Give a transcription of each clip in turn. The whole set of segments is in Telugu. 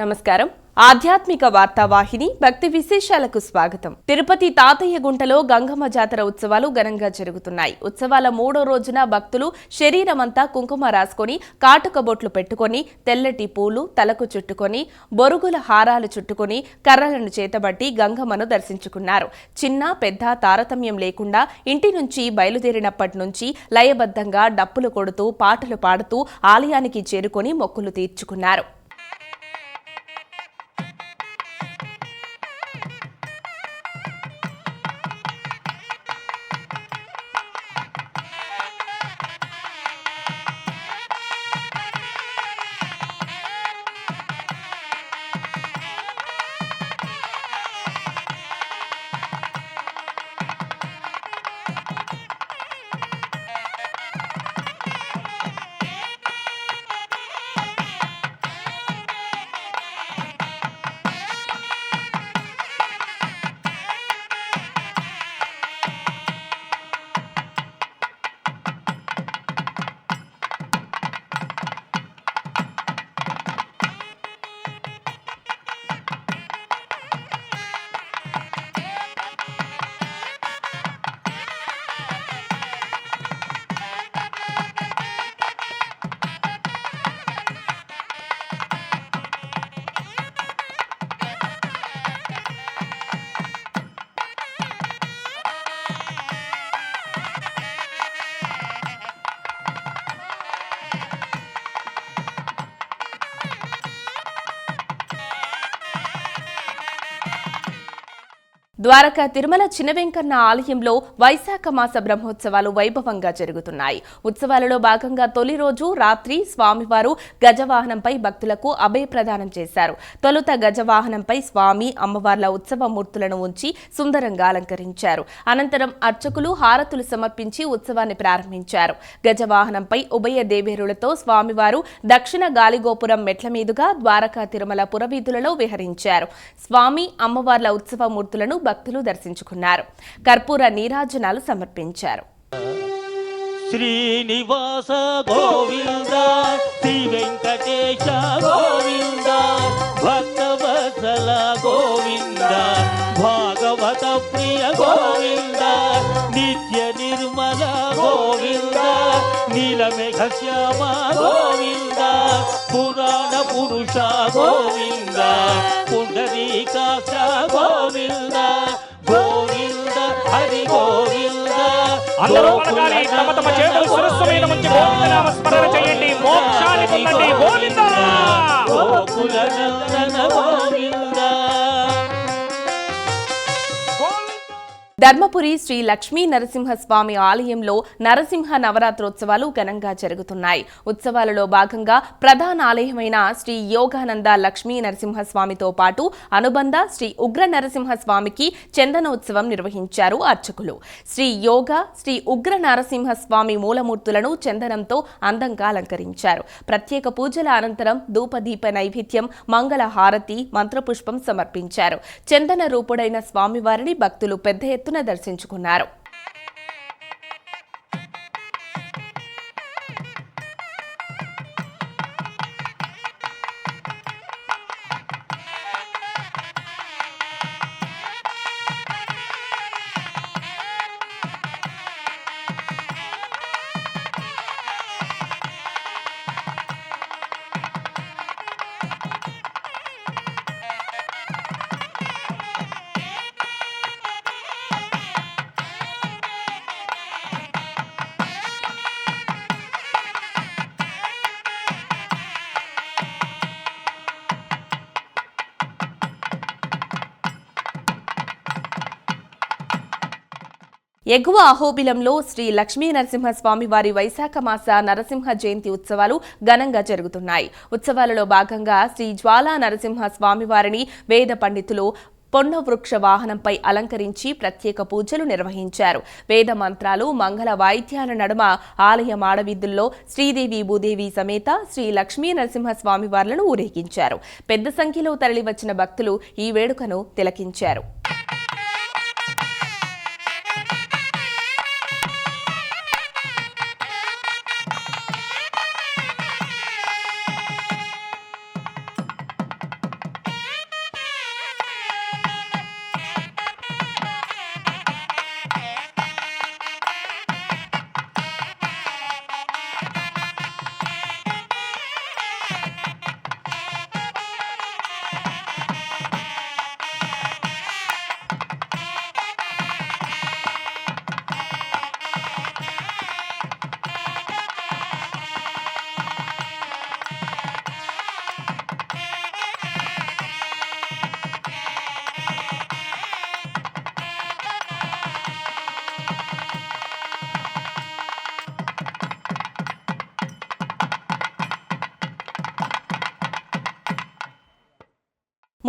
నమస్కారం. ఆధ్యాత్మిక వార్తావాహిని భక్తి విశేషాలకు స్వాగతం. తిరుపతి తాతయ్య గుంటలో గంగమ్మ జాతర ఉత్సవాలు ఘనంగా జరుగుతున్నాయి. ఉత్సవాల మూడో రోజున భక్తులు శరీరమంతా కుంకుమ రాసుకొని కాటుక బొట్లు పెట్టుకొని తెల్లటి పూలు తలకు చుట్టుకొని బొరుగుల హారాలు చుట్టుకొని కర్రలను చేతబట్టి గంగమ్మను దర్శించుకున్నారు. చిన్న పెద్ద తారతమ్యం లేకుండా ఇంటి నుంచి బయలుదేరినప్పటి నుంచి లయబద్ధంగా డప్పులు కొడుతూ పాటలు పాడుతూ ఆలయానికి చేరుకొని మొక్కులు తీర్చుకున్నారు. ద్వారకా తిరుమల చిన్న వెంకన్న ఆలయంలో వైశాఖ మాస బ్రహ్మోత్సవాలు వైభవంగా జరుగుతున్నాయి. ఉత్సవాలలో భాగంగా తొలి రోజు రాత్రి స్వామివారు గజవాహనంపై భక్తులకు అభయ ప్రదానం చేశారు. తొలుత గజవాహనంపై స్వామి అమ్మవార్ల ఉత్సవ మూర్తులను ఉంచి సుందరంగా అలంకరించారు. అనంతరం అర్చకులు హారతులు సమర్పించి ఉత్సవాన్ని ప్రారంభించారు. గజవాహనంపై ఉభయ దేవేరులతో స్వామివారు దక్షిణ గాలిగోపురం మెట్ల మీదుగా ద్వారకా తిరుమల పురవీధులలో విహరించారు. స్వామి అమ్మవార్ల ఉత్సవ మూర్తులను భక్తులు దర్శించుకున్నారు. కర్పూర నీరాజనాలు సమర్పించారు. శ్రీనివాస గోవింద శ్రీ వెంకటేశ గోవింద భక్తవత్సల గోవింద భాగవత ప్రియ గోవింద పురాణ పురుష గోవింద పుండరీకాక్ష గోవింద గోవింద హరి గోవింద. అందరూ పలకాలి తమ తమ చేతులు శిరస్సు మీద ఉంచి గోవింద నామ స్మరణ చేయండి. మోక్షాన్ని పొందండి. గోవింద! గోకుల నందన ధర్మపురి శ్రీ లక్ష్మీ నరసింహస్వామి ఆలయంలో నరసింహ నవరాత్రోత్సవాలు ఘనంగా జరుగుతున్నాయి. ఉత్సవాలలో భాగంగా ప్రధాన ఆలయమైన శ్రీ యోగానంద లక్ష్మీ నరసింహస్వామితో పాటు అనుబంధ శ్రీ ఉగ్ర నరసింహస్వామికి చందనోత్సవం నిర్వహించారు అర్చకులు. శ్రీ యోగ శ్రీ ఉగ్ర నరసింహస్వామి మూలమూర్తులను చందనంతో అందంగా అలంకరించారు. ప్రత్యేక పూజల అనంతరం ధూపదీప నైవేద్యం మంగళ హారతి మంత్రపుష్పం సమర్పించారు. చందన రూపుడైన స్వామివారిని భక్తులు పెద్ద ఎత్తున దర్శించుకున్నారు. ఎగువ అహోబిలంలో శ్రీ లక్ష్మీ నరసింహస్వామి వారి వైశాఖ మాస నరసింహ జయంతి ఉత్సవాలు ఘనంగా జరుగుతున్నాయి. ఉత్సవాలలో భాగంగా శ్రీ జ్వాలా నరసింహ స్వామివారిని వేద పండితులు పొన్న వృక్ష వాహనంపై అలంకరించి ప్రత్యేక పూజలు నిర్వహించారు. వేద మంత్రాలు మంగళ వాయిద్యాల నడుమ ఆలయ మాడవీధుల్లో శ్రీదేవి భూదేవి సమేత శ్రీ లక్ష్మీ నరసింహస్వామి వార్లను ఊరేగించారు. పెద్ద సంఖ్యలో తరలివచ్చిన భక్తులు ఈ వేడుకను తిలకించారు.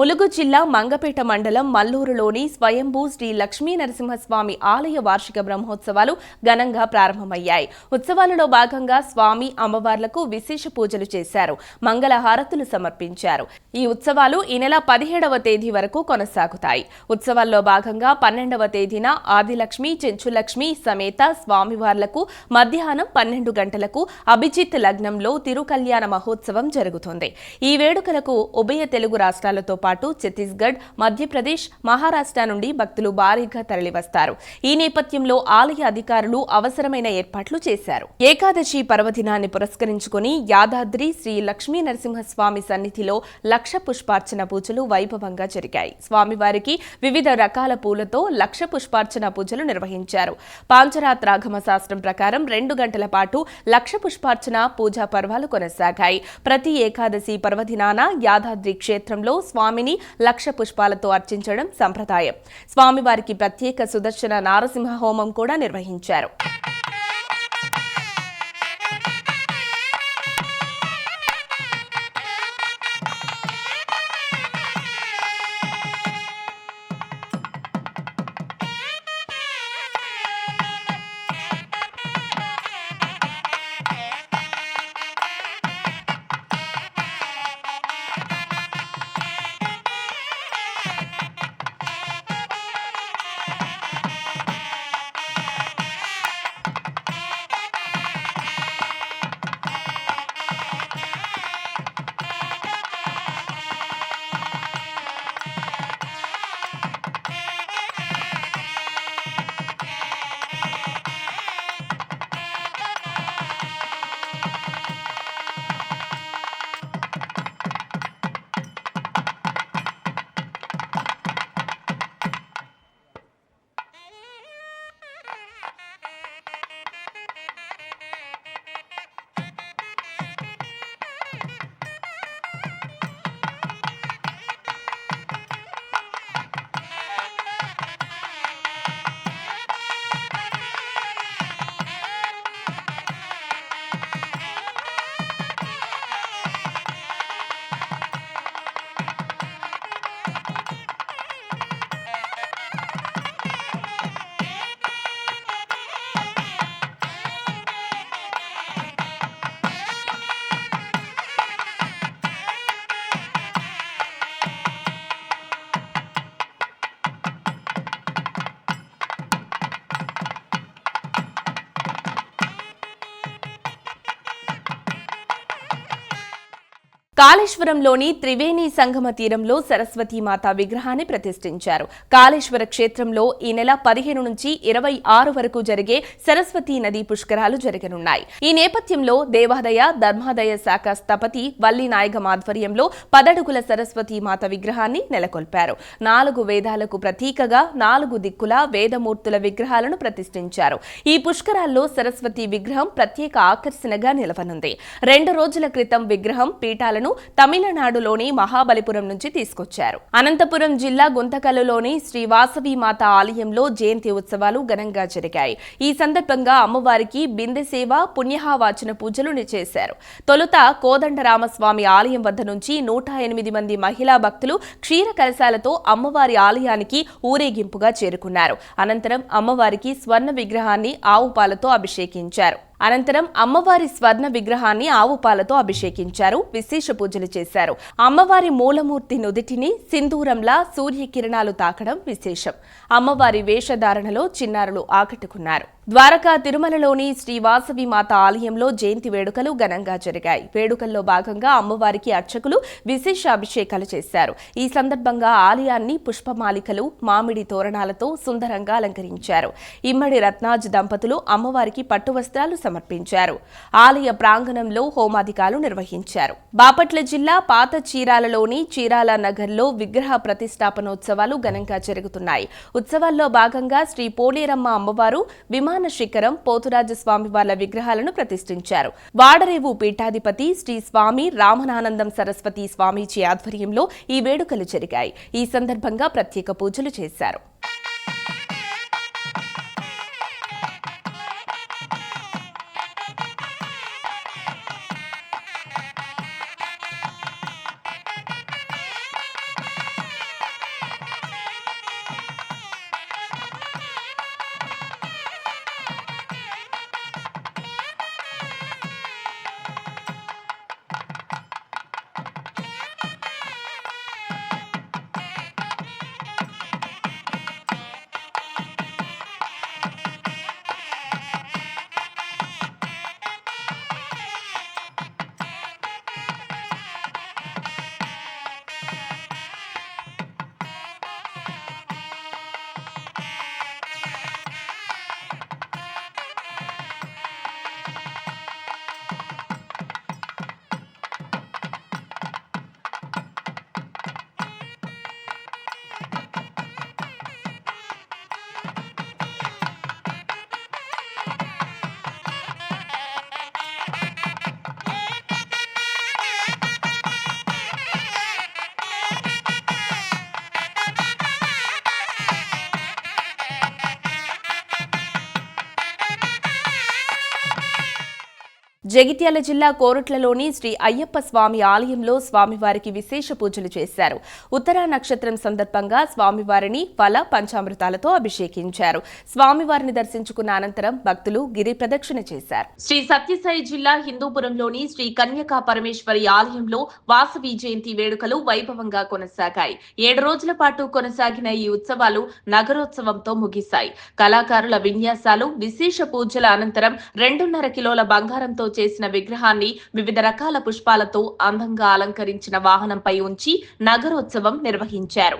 ములుగు జిల్లా మంగపేట మండలం మల్లూరులోని స్వయంభూ శ్రీ లక్ష్మీ నరసింహస్వామి ఆలయ వార్షిక బ్రహ్మోత్సవాలు ఘనంగా ప్రారంభమయ్యాయి. ఉత్సవాలలో భాగంగా స్వామి అమ్మవార్లకు విశేష పూజలు చేశారు. మంగళ హారతులు సమర్పించారు. ఈ ఉత్సవాలు ఈ నెల పదిహేడవ తేదీ వరకు కొనసాగుతాయి. ఉత్సవాల్లో భాగంగా పన్నెండవ తేదీన ఆదిలక్ష్మి చెంచులక్ష్మి సమేత స్వామివార్లకు మధ్యాహ్నం పన్నెండు గంటలకు అభిజిత్ లగ్నంలో తిరుకల్యాణ మహోత్సవం జరుగుతుంది. ఈ వేడుకలకు ఉభయ తెలుగు రాష్ట్రాలతో పాటు ఛత్తీస్గఢ్ మధ్యప్రదేశ్ మహారాష్ట్ర నుండి భక్తులు భారీగా తరలివస్తారు. ఈ నేపథ్యంలో ఆలయ అధికారులు అవసరమైన ఏర్పాట్లు చేశారు. ఏకాదశి పర్వదినాన్ని పురస్కరించుకుని యాదాద్రి శ్రీ లక్ష్మీ నరసింహస్వామి సన్నిధిలో లక్ష పుష్పార్చన పూజలు వైభవంగా జరిగాయి. స్వామివారికి వివిధ రకాల పూలతో లక్ష పుష్పార్చన పూజలు నిర్వహించారు. పాంచరాత్రాగమ శాస్త్రం ప్రకారం రెండు గంటల పాటు లక్ష పుష్పార్చన పూజా పర్వాలు కొనసాగాయి. ప్రతి ఏకాదశి పర్వదినాన యాదాద్రి క్షేత్రంలో స్వామి స్వామిని లక్ష పుష్పాలతో అర్చించడం సంప్రదాయం. స్వామివారికి ప్రత్యేక సుదర్శన నారసింహ హోమం కూడా నిర్వహించారు. కాళేశ్వరంలోని త్రివేణి సంగమ తీరంలో సరస్వతీ మాత విగ్రహాన్ని ప్రతిష్ఠించారు. కాళేశ్వర క్షేత్రంలో ఈ నెల పదిహేను నుంచి ఇరవై ఆరు వరకు జరిగే సరస్వతీ నదీ పుష్కరాలు జరగనున్నాయి. ఈ నేపథ్యంలో దేవాదాయ ధర్మాదాయ శాఖ స్థపతి వల్లి నాయగం ఆధ్వర్యంలో పదడుగుల సరస్వతీ మాత విగ్రహాన్ని నెలకొల్పారు. నాలుగు వేదాలకు ప్రతీకగా నాలుగు దిక్కుల వేదమూర్తుల విగ్రహాలను ప్రతిష్ఠించారు. ఈ పుష్కరాల్లో సరస్వతి విగ్రహం ప్రత్యేక ఆకర్షణగా నిలవనుంది. రెండు రోజుల క్రితం విగ్రహం పీఠాలను తమిళనాడులోని మహాబలిపురం నుంచి తీసుకొచ్చారు. అనంతపురం జిల్లా గుంతకల్లులోని శ్రీ వాసవి మాత ఆలయంలో జయంతి ఉత్సవాలు ఘనంగా జరిగాయి. ఈ సందర్భంగా అమ్మవారికి బిందె సేవ పుణ్యహావాచన పూజలు చేశారు తొలుత కోదండరామస్వామి ఆలయం వద్ద నుంచి నూట ఎనిమిది మంది మహిళా భక్తులు క్షీర కలశాలతో అమ్మవారి ఆలయానికి ఊరేగింపుగా చేరుకున్నారు. అనంతరం అమ్మవారికి స్వర్ణ విగ్రహాన్ని ఆవుపాలతో అభిషేకించారు. అనంతరం అమ్మవారి స్వర్ణ విగ్రహాన్ని ఆవు పాలతో అభిషేకించారు. విశేష పూజలు చేశారు. అమ్మవారి మూలమూర్తి నుదిటిని సింధూరంలా సూర్యకిరణాలు తాకడం విశేషం. అమ్మవారి వేషధారణలో చిన్నారులు ఆకట్టుకున్నారు. ద్వారకా తిరుమలలోని శ్రీ వాసవి మాత ఆలయంలో జయంతి వేడుకలు ఘనంగా జరిగాయి. వేడుకల్లో భాగంగా అమ్మవారికి అర్చకులు విశేష అభిషేకాలు చేశారు. ఈ సందర్భంగా ఆలయాన్ని పుష్పమాలికలు మామిడి తోరణాలతో సుందరంగా అలంకరించారు. ఇమ్మడి రత్నాజ్ దంపతులు అమ్మవారికి పట్టు వస్త్రాలు సమర్పించారు. ఆలయ ప్రాంగణంలో హోమాధికాలు నిర్వహించారు. బాపట్ల జిల్లా పాత చీరాలలోని చీరాల నగర్లో విగ్రహ ప్రతిష్టాపనోత్సవాలు ఘనంగా జరుగుతున్నాయి. ఉత్సవాల్లో భాగంగా శ్రీ పోలేరమ్మ అమ్మవారు విమాన శిఖరం పోతురాజస్వామి స్వామి వాళ్ళ విగ్రహాలను ప్రతిష్ఠించారు. వాడరేవు పీఠాధిపతి శ్రీ స్వామి రామనానందం సరస్వతి స్వామీజీ ఆధ్వర్యంలో ఈ వేడుకలు జరిగాయి. ఈ సందర్భంగా ప్రత్యేక పూజలు చేశారు. జగిత్యాల జిల్లా కోరుట్లలోని శ్రీ అయ్యప్ప స్వామి ఆలయంలో స్వామివారికి విశేష పూజలు చేశారు. ఉత్తరా నక్షత్రం సందర్భంగా స్వామివారిని ఫల పంచామృతాలతో అభిషేకించారు. స్వామివారిని దర్శించుకున్న అనంతరం భక్తులు గిరి ప్రదక్షిణ చేశారు. శ్రీ సత్యసాయి జిల్లా హిందూపురంలోని శ్రీ కన్యకా పరమేశ్వరి ఆలయంలో వాసవి జయంతి వేడుకలు వైభవంగా కొనసాగాయి. ఏడు రోజుల పాటు కొనసాగిన ఈ ఉత్సవాలు నగరోత్సవంతో ముగిశాయి. కళాకారుల విన్యాసాలు విశేష పూజల అనంతరం రెండున్నర కిలోల బంగారంతో చేసిన విగ్రహాన్ని వివిధ రకాల పుష్పాలతో అందంగా అలంకరించిన వాహనంపై ఉంచి నగరోత్సవం నిర్వహించారు.